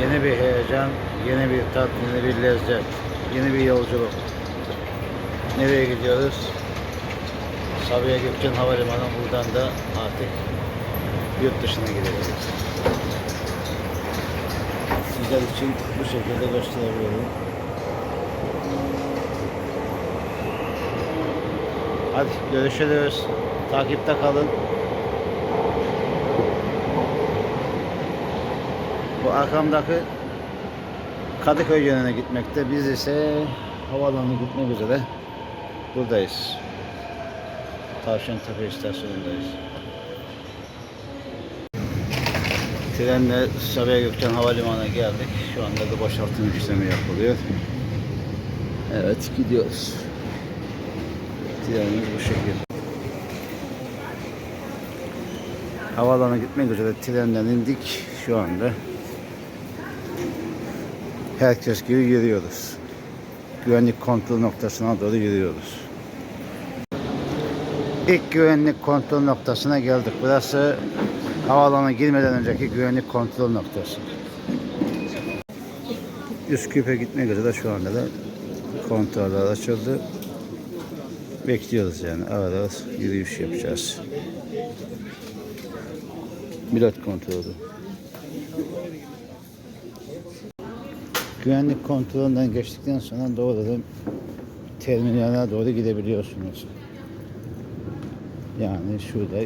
Yeni bir heyecan, yeni bir tat, yeni bir lezzet, yeni bir yolculuk. Nereye gidiyoruz? Sabiha Gökçen Havalimanı buradan da artık yurt dışına gideceğiz. Sizler için bu şekilde gösterebilirim. Hadi görüşürüz. Takipte kalın. Arkamdaki Kadıköy yönüne gitmekte. Biz ise havaalanına gitmek üzere buradayız. Tavşantepe istasyonundayız. Trenle Sabiha Gökçen Havalimanı'na geldik. Şu anda da boşaltım işlemi yapılıyor. Evet gidiyoruz. Trenimiz bu şekilde. Havaalanına gitmek üzere trenden indik şu anda. Herkes gibi yürüyoruz. Güvenlik kontrol noktasına doğru yürüyoruz. İlk güvenlik kontrol noktasına geldik. Burası havaalanına girmeden önceki güvenlik kontrol noktası. Üsküp'e gitmek üzere şu anda da kontroller açıldı. Bekliyoruz yani. Ara ara yürüyüş yapacağız. Pilot kontrolü. Güvenlik kontrolünden geçtikten sonra doğrudan terminale doğru gidebiliyorsunuz. Yani şurada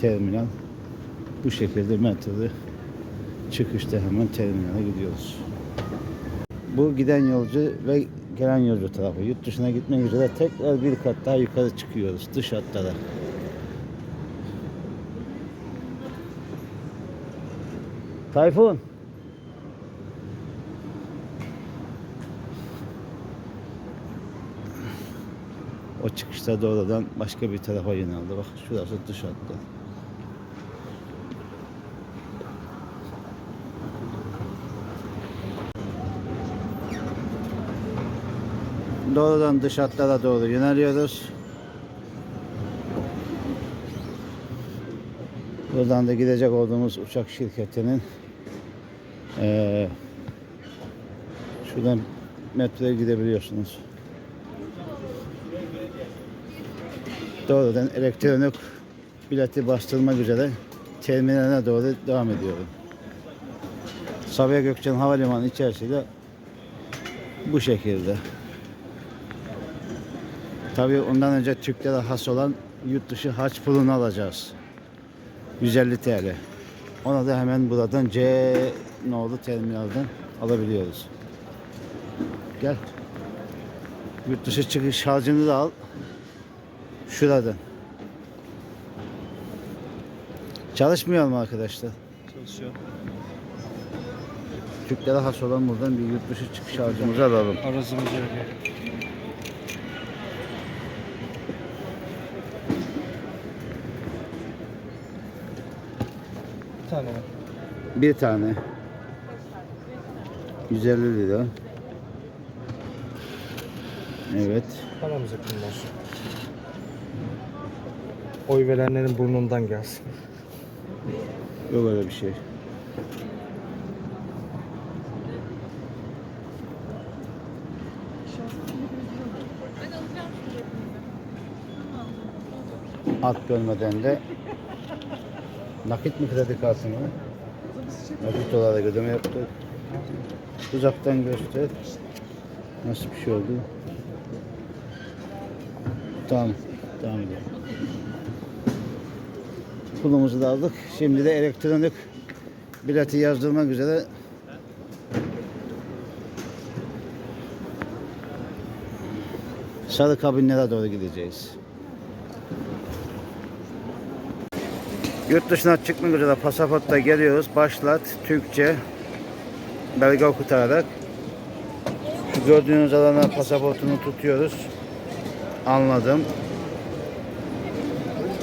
terminal bu şekilde metroda çıkışta hemen terminale gidiyoruz. Bu giden yolcu ve gelen yolcu tarafı. Yurt dışına gitmek üzere tekrar bir kat daha yukarı çıkıyoruz dış hatlara. Tayfun. O çıkışta doğrudan başka bir tarafa yöneldi. Bak şurası dış hatta. Doğrudan dış hatlara doğru yöneliyoruz. Buradan da gidecek olduğumuz uçak şirketinin eee şuradan metroya gidebiliyorsunuz. Doğrudan elektronik bileti bastırmak üzere terminaline doğru devam ediyorum. Sabiha Gökçen Havalimanı içerisinde bu şekilde. Tabii ondan önce Türklere has olan yurt dışı harç pulunu alacağız. 150 TL. Ona da hemen buradan C nolu terminalden alabiliyoruz. Gel. Yurt dışı çıkış harcını da al. Şuradan. Çalışmıyor mu arkadaşlar? Çalışıyor. Türklere has olan buradan bir yurt dışı çıkış harcımızı alalım. Aracımız yok. Bir tane var. Bir tane. 150 lira. Evet. Paramızı bunlar. Oy verenlerin burnundan gelsin. Yok öyle bir şey. Alt görmeden de nakit mi kredi kartı mı? Nakit olarak ödeme yaptık. Uzaktan göster. Nasıl bir şey oldu? Tamam. Tamam. Pulumuzu da aldık. Şimdi de elektronik bileti yazdırmak üzere sarı kabinlere doğru gideceğiz. Yurt dışına çıkmak üzere pasaportta geliyoruz. Başlat Türkçe belge okutarak gördüğünüz alana pasaportunu tutuyoruz. Anladım.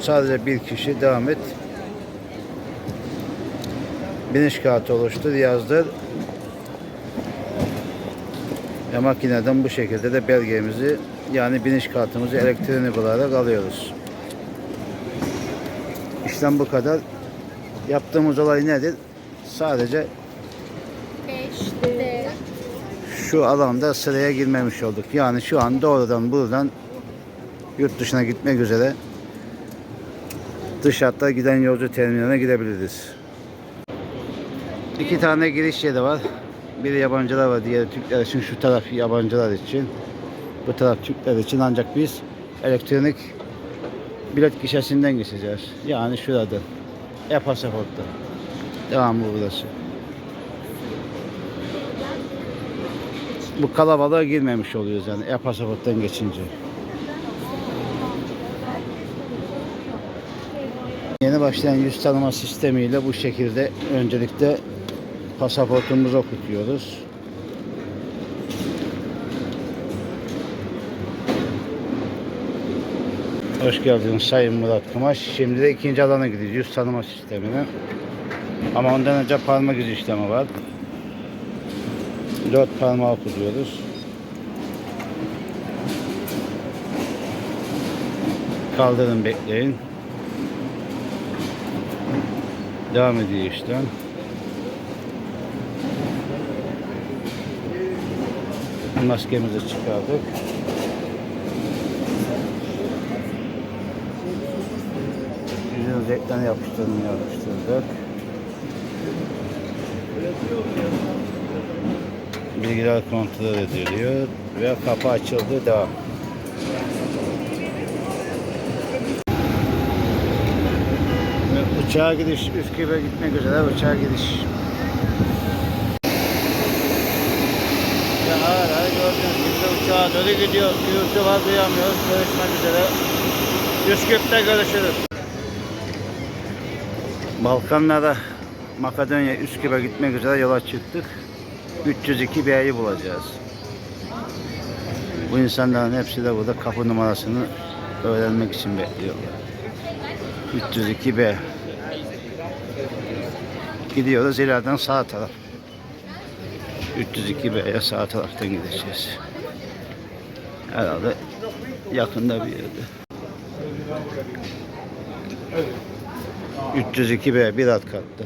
Sadece bir kişi devam et. Biniş kağıtı oluştur, yazdır. Ve makineden bu şekilde de belgemizi yani biniş kartımızı elektronik olarak alıyoruz. İşlem bu kadar. Yaptığımız olay nedir? Sadece Şu alanda sıraya girmemiş olduk. Yani şu an doğrudan buradan yurt dışına gitmek üzere dış hatta giden yolcu terminaline gidebiliriz. İki tane giriş yeri var. Biri yabancılar var, diğeri Türkler için. Şu taraf yabancılar için. Bu taraf Türkler için ancak biz elektronik bilet gişesinden geçeceğiz. Yani şurada. E-pasaportta. Devamı burası. Bu kalabalığa girmemiş oluyoruz yani e-pasaporttan geçince. Yeni başlayan yüz tanıma sistemiyle bu şekilde öncelikle pasaportumuzu okutuyoruz. Hoş geldiniz Sayın Murat Kumaş. Şimdi de ikinci alana gidiyoruz. Yüz tanıma sistemine. Ama ondan önce parmak izi işlemi var. Dört parmağı okutuyoruz. Kaldırın bekleyin. Devam ediyor işlem. Maskemizi çıkardık. Yüzün reklamı yapıştırını yapıştırdık. Bilgiler kontrol ediliyor ve kapı açıldı. Devam. Uçağa gidiş, Üsküp'e gitmek üzere uçağa gidiş. Ve hala gördüğünüz uçağa doğru gidiyor. Gürültü var duyamıyoruz. Görüşmek üzere. Üsküp'te görüşürüz. Balkanlara Makedonya Üsküp'e gitmek üzere yola çıktık. 302 B'yi bulacağız. Bu insanların hepsi de burada kapı numarasını öğrenmek için bekliyorlar. 302 B. Gidiyoruz ileriden sağ taraf. 302 B'ye sağ taraftan gideceğiz. Herhalde yakında bir yerde. 302 B bir alt katta.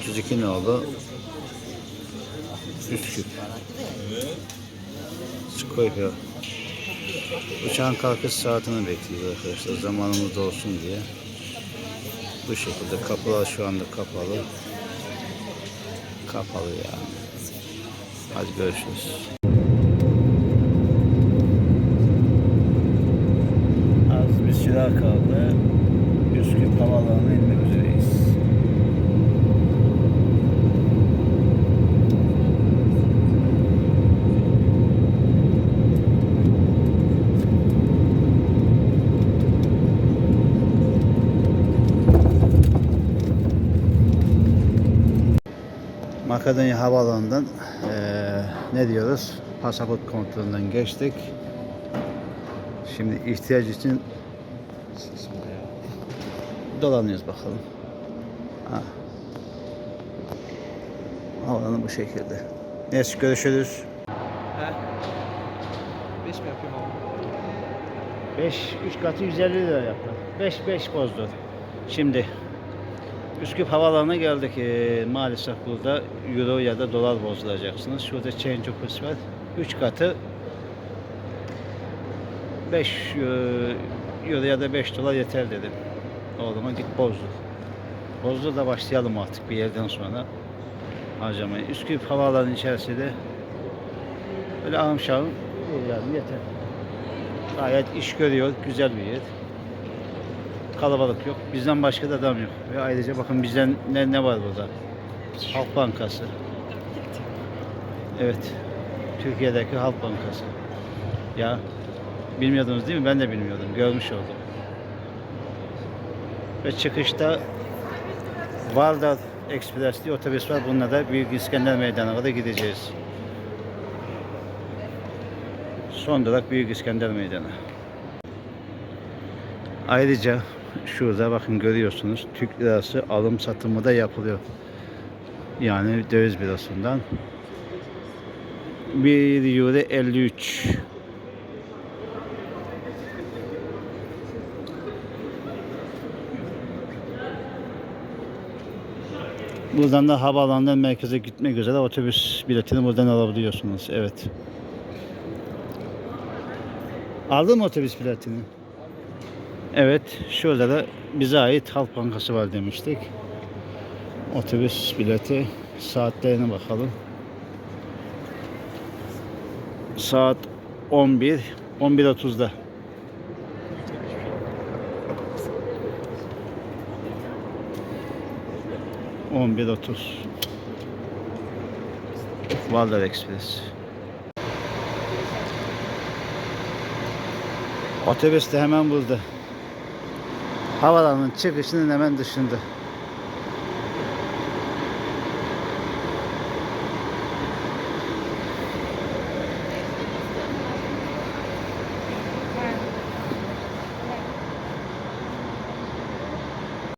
302 ne oldu? Üsküp. Skoyka. Uçağın kalkış saatini bekliyoruz arkadaşlar. Zamanımız olsun diye. Bu şekilde kapılar şu anda kapalı. Kapalı yani. Hadi görüşürüz. Az bir süre kaldı. Üsküp Havaalanı'na inmek üzereyiz. Makedonya Havaalanı'ndan eee, ne diyoruz? Pasaport kontrolünden geçtik. Şimdi ihtiyaç için dolanıyoruz bakalım. Ha. Havaalanı bu şekilde. Neyse görüşürüz. He? 5 mi yapayım abi? 5, 3 katı 150 lira yaptı. 5, 5 bozdu. Şimdi Üsküp Havaalanı'na geldik. Ee, maalesef burada euro ya da dolar bozduracaksınız. Şurada change office var. 3 katı 5 euro ya da 5 dolar yeter dedim. Oğluma git bozdu. Bozdu da başlayalım artık bir yerden sonra harcamaya. Üsküp Havaalanı içerisinde böyle ağım şahım yani yeter. Gayet iş görüyor, güzel bir yer. Kalabalık yok. Bizden başka da adam yok. Ve ayrıca bakın bizden ne, ne var burada? Halk Bankası. Evet. Türkiye'deki Halk Bankası. Ya bilmiyordunuz değil mi? Ben de bilmiyordum. Görmüş oldum. Ve çıkışta Vardar Express diye otobüs var. Bununla da Büyük İskender Meydanı'na kadar gideceğiz. Son durak Büyük İskender Meydanı. Ayrıca şurada bakın görüyorsunuz Türk lirası alım satımı da yapılıyor. Yani döviz bürosundan. 1 euro 53 Buradan da havaalanından merkeze gitmek üzere otobüs biletini buradan alabiliyorsunuz. Evet. Aldın mı otobüs biletini? Evet. Şurada da bize ait Halk Bankası var demiştik. Otobüs bileti. Saatlerine bakalım. Saat 11. 11.30'da. On bir otuz. Valder Express. Otobüs de hemen burada. Havalanın çıkışının hemen dışında.